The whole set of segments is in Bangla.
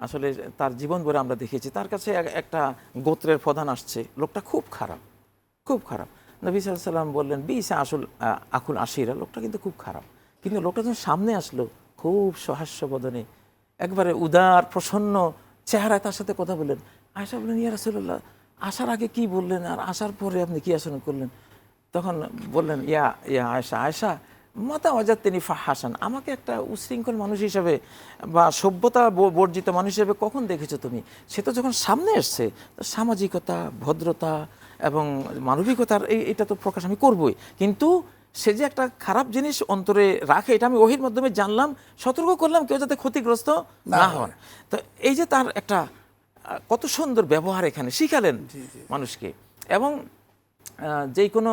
আসলে তার জীবন ভরে আমরা দেখেছি। তার কাছে এক- একটা গোত্রের প্রধান আসছে। লোকটা খুব খারাপ খুব খারাপ। নবী সাল্লাম বললেন বিসা আসল আকুল আশিরা। লোকটা কিন্তু খুব খারাপ। কিন্তু লোকটা যখন সামনে আসলো, খুব সহাস্য বদনে, একবারে উদার, প্রসন্ন চেহারায় তার সাথে কথা বললেন। আয়সা বললেন, ইয়া রাসূলুল্লাহ, আসার আগে কি বললেন? আর আসার পরে আপনি কি আচরণ করলেন? তখন বললেন, ইয়া ইয়া আয়সা আয়সা মাতা অজাত তিনি হাসান আমাকে একটা উশৃঙ্খল মানুষ হিসাবে বা সভ্যতা ব- বর্জিত মানুষ হিসেবে কখন দেখেছ তুমি? সে তো যখন সামনে এসছে সামাজিকতা ভদ্রতা এবং মানবিকতার এই এটা তো প্রকাশ আমি করবই। কিন্তু সে যে একটা খারাপ জিনিস অন্তরে রাখে এটা আমি ওহির মাধ্যমে জানলাম সতর্ক করলাম কেউ যাতে ক্ষতিগ্রস্ত না হন তো এই যে তার একটা কত সুন্দর ব্যবহার এখানে শিখালেন মানুষকে। এবং যে কোনো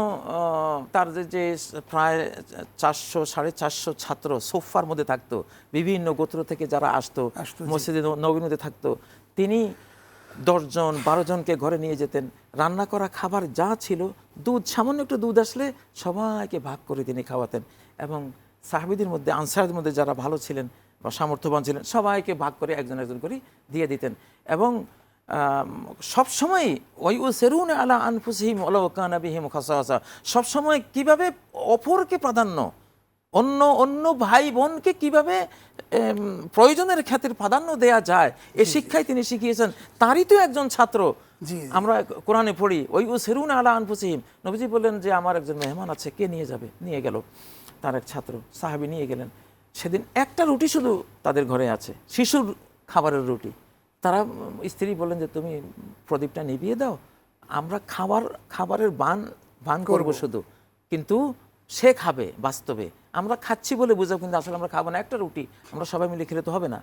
তার যে প্রায় চারশো সাড়ে চারশো ছাত্র সোফার মধ্যে থাকতো বিভিন্ন গোত্র থেকে যারা আসতো। মসজিদে নবীনতে থাকতো তিনি দশজন বারো জনকে ঘরে নিয়ে যেতেন রান্না করা খাবার যা ছিল দুধ সামান্য একটু দুধ আসলে সবাইকে ভাগ করে তিনি খাওয়াতেন এবং সাহাবিদের মধ্যে আনসারদের মধ্যে যারা ভালো ছিলেন বা সামর্থ্যবান ছিলেন সবাইকে ভাগ করে একজন একজন করে দিয়ে দিতেন এবং সবসময় ওই ও সেরুন আলা আনফুসহিম অলকানাবিহিম খাসা সবসময় কীভাবে অপরকে প্রাধান্য অন্য অন্য ভাই বোনকে কীভাবে প্রয়োজনের খ্যাতির প্রাধান্য দেয়া যায় এ শিক্ষাই তিনি শিখিয়েছেন। তারই তো একজন ছাত্র। আমরা কোরআনে পড়ি ওই ও সেরুন আলা আনফুসিহিম। নবীজি বললেন যে আমার একজন মেহমান আছে কে নিয়ে যাবে? নিয়ে গেল তার এক ছাত্র সাহাবি নিয়ে গেলেন। সেদিন একটা রুটি শুধু তাদের ঘরে আছে শিশুর খাবারের রুটি। তারা স্ত্রী বলেন যে তুমি প্রদীপটা নিভিয়ে দাও আমরা খাবার খাবারের বান বান করব শুধু। কিন্তু সে খাবে বাস্তবে। আমরা খাচ্ছি বলে বুঝাবো কিন্তু আসলে আমরা খাব না। একটা রুটি আমরা সবাই মিলে খেলে তো হবে না।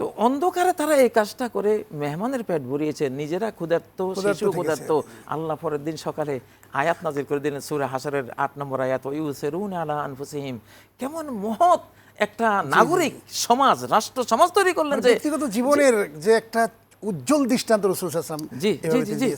তো অন্ধকারে তারা এই কাজটা করে মেহমানের পেট ভরিয়েছে নিজেরা ক্ষুধার্ত শিশু। ক্ষুধার্ত। আল্লাহ পরের দিন সকালে আয়াত নাজির করে দিলেন সুরে হাসারের আট নম্বর আয়াত ইউ সেরুন আলা আনফুসিহিম। কেমন মহৎ একটা নাগরিক সমাজ রাষ্ট্র সমাজ তৈরি করলেন মানে যে ব্যক্তিগত জীবনের যে একটা উজ্জ্বল দৃষ্টান্ত রসুল জি, জি, জি।